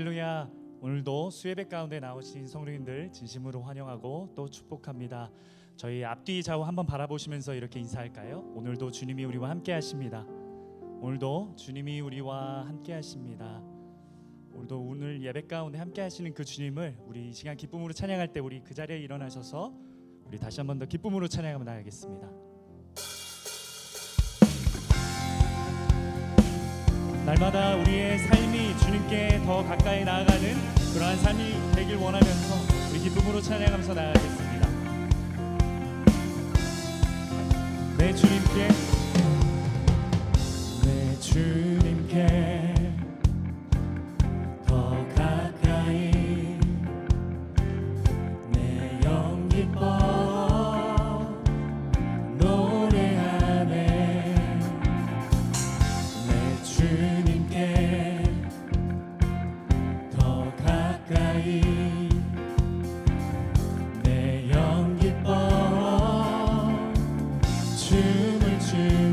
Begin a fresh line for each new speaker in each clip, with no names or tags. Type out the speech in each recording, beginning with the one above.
할렐루야 오늘도 수예배 가운데 나오신 성도님들 진심으로 환영하고 또 축복합니다. 저희 앞뒤 좌우 한번 바라보시면서 이렇게 인사할까요? 오늘도 주님이 우리와 함께 하십니다. 오늘도 주님이 우리와 함께 하십니다. 오늘도 오늘 예배 가운데 함께 하시는 그 주님을 우리 이 시간 기쁨으로 찬양할 때 우리 그 자리에 일어나셔서 우리 다시 한번 더 기쁨으로 찬양하며 나가겠습니다. 날마다 우리의 삶이 주님께 더 가까이 나아가는 그러한 삶이 되길 원하면서 우리 기쁨으로 찬양하면서 나아가겠습니다. 내 주님께 to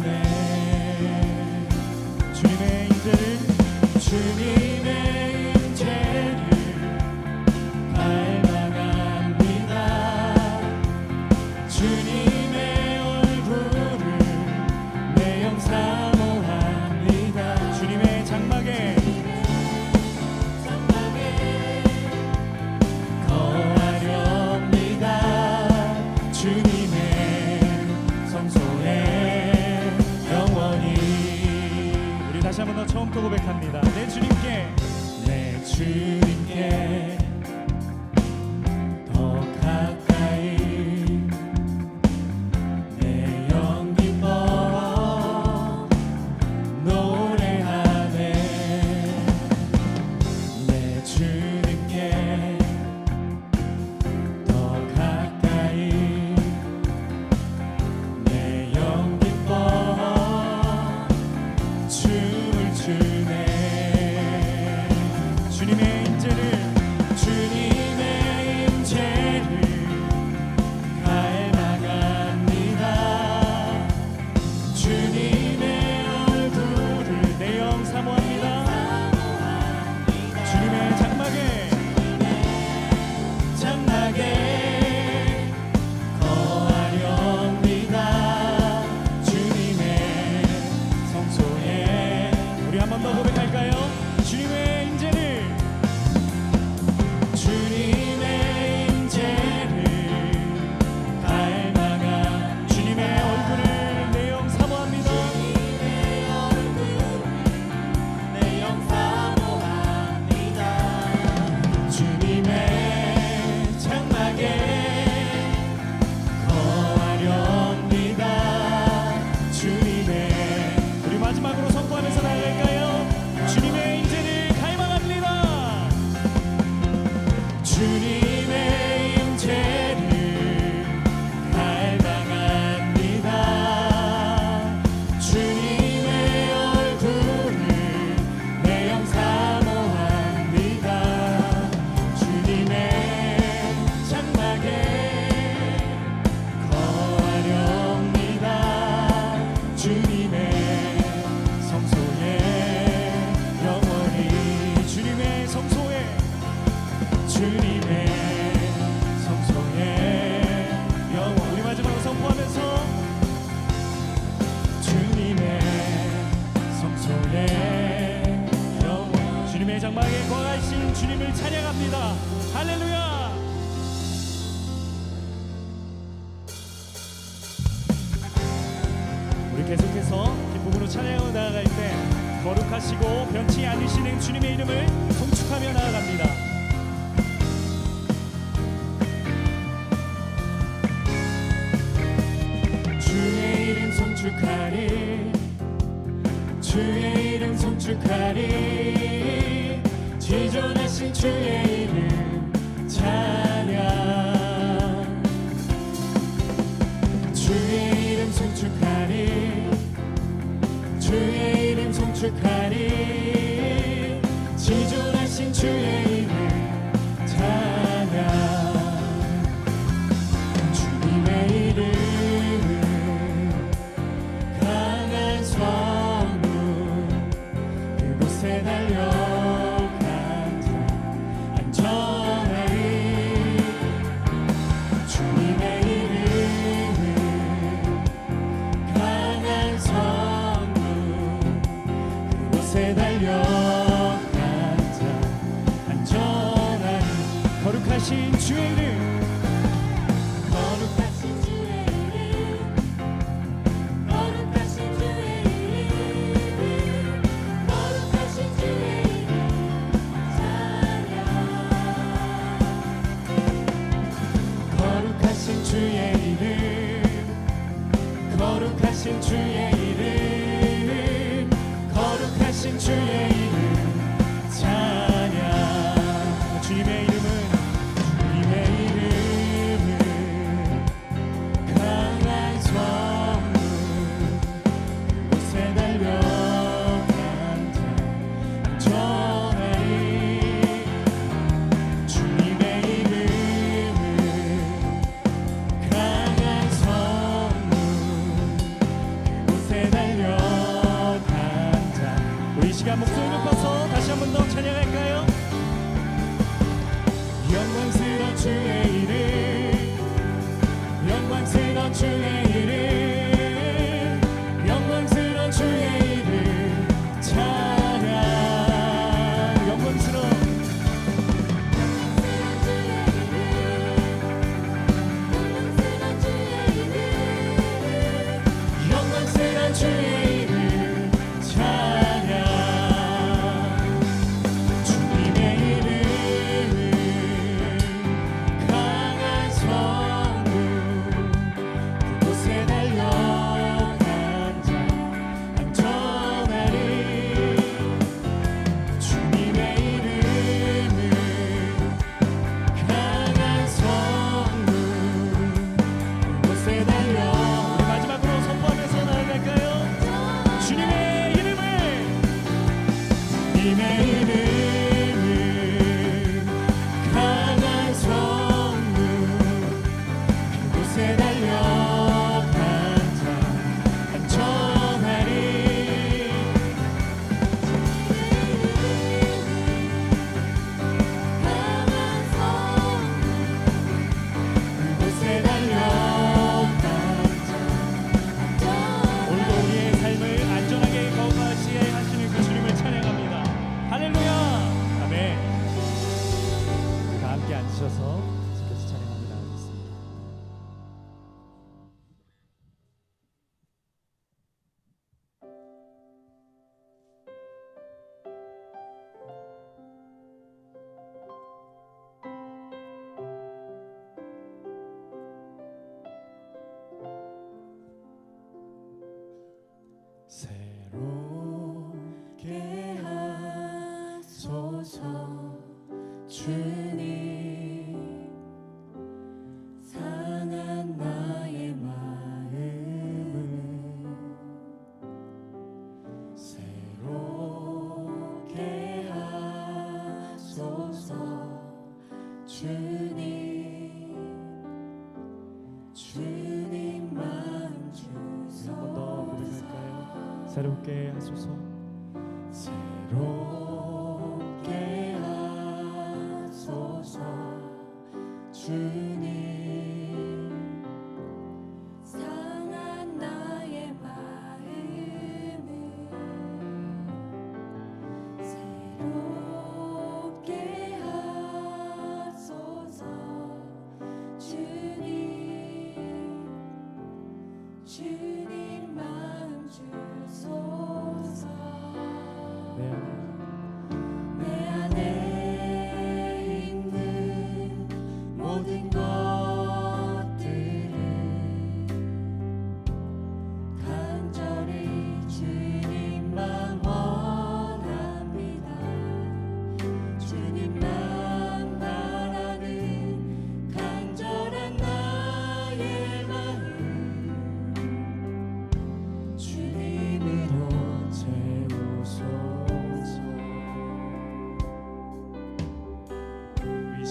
찬양합니다 할렐루야 우리 계속해서 기쁨으로 찬양하고 나아갈 때 거룩하시고 변치 않으시는 주님의 이름을 송축하며 나아갑니다. 이름 心确定。 주님만 주소 한번 더 부르실까요? 새롭게 하소서 새롭게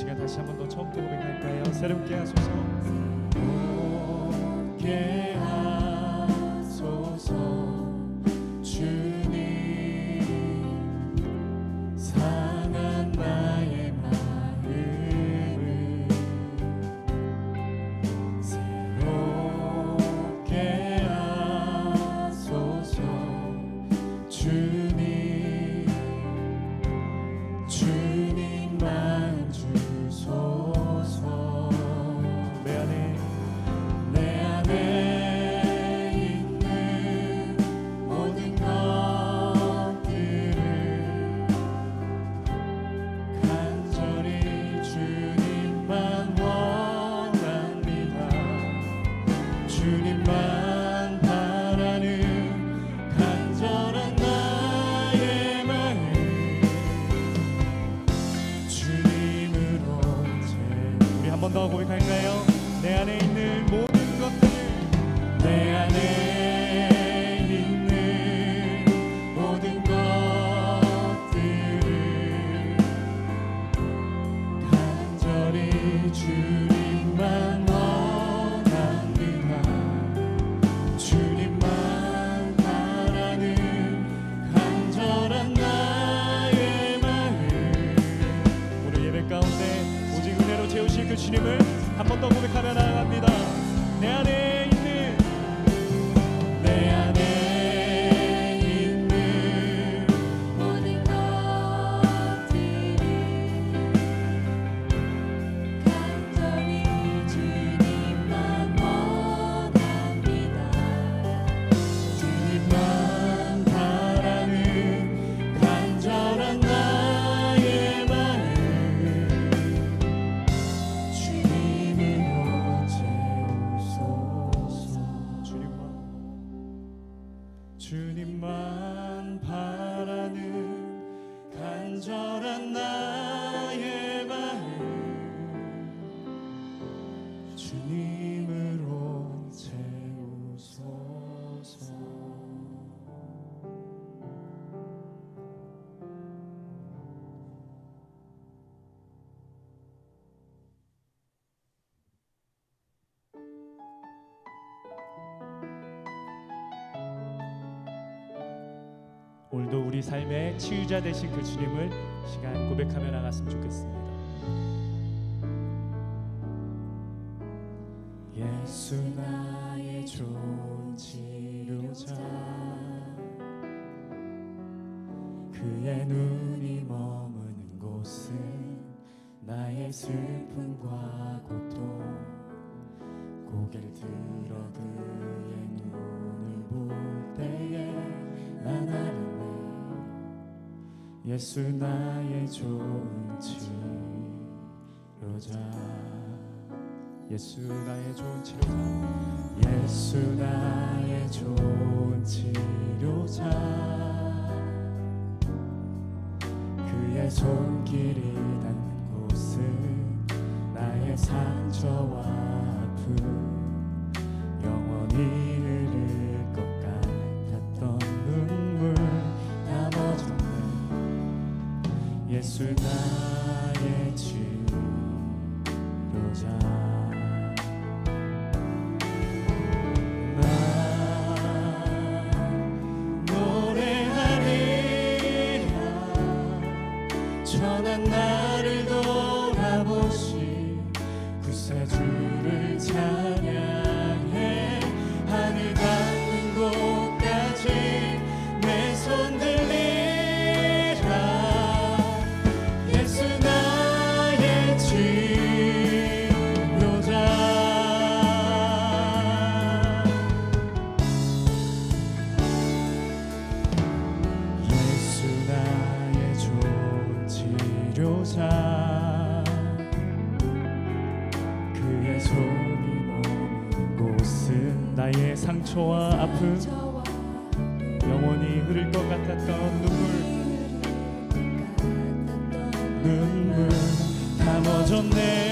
시간 다시 한 번 더 처음부터 고백할까요? 새롭게 하소서.
오늘도 우리 삶의 치유자 되신 그 주님을 시간 고백하며 나갔으면 좋겠습니다.
예수 나의 좋은 치료자 그의 눈이 머무는 곳은 나의 슬픔과 고통 고개를 들어 그의 눈을 볼 때에 난 알았네 예수 나의 좋은 치료자.
예수 나의 좋은 치료자.
예수 나의 좋은 치료자. 그의 손길이 닿는 곳은 나의 상처와 아픔. 영원히 예수 나의 치료자. 나 노래하리라 전한 나를 돌아보시 구세주를 찬양 나의
상처와 아픔. 영원히 흐를 것 같았던 눈물.
눈물 다 멎었네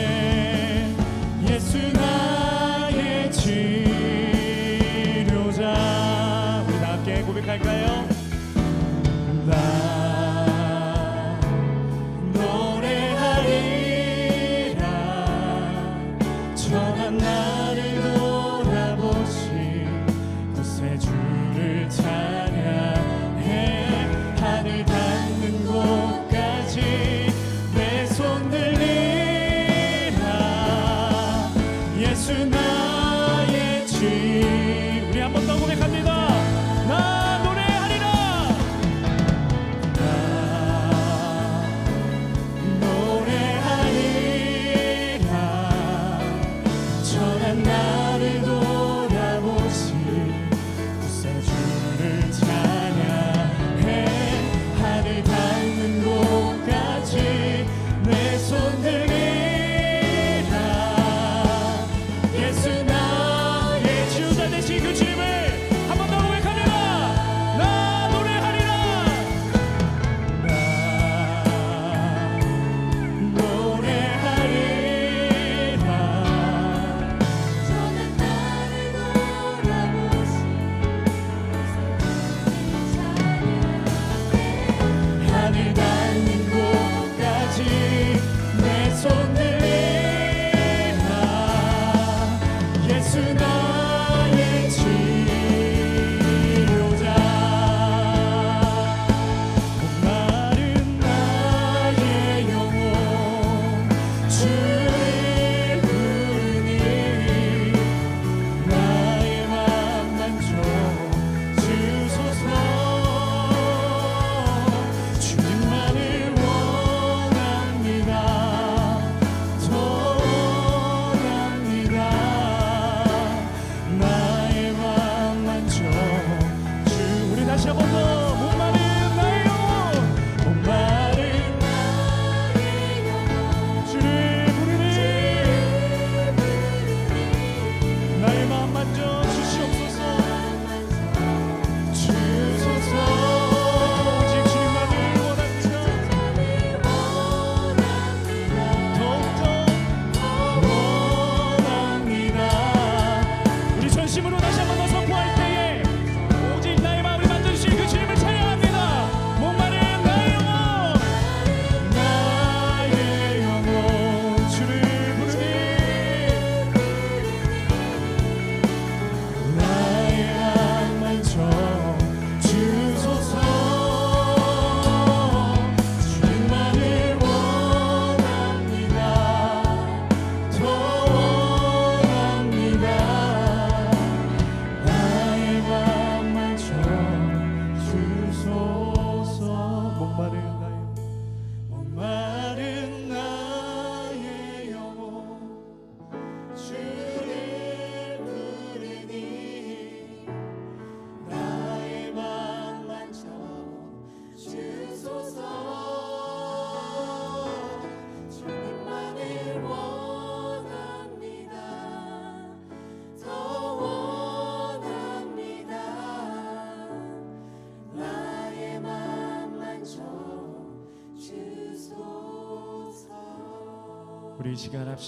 이 시간 합심하게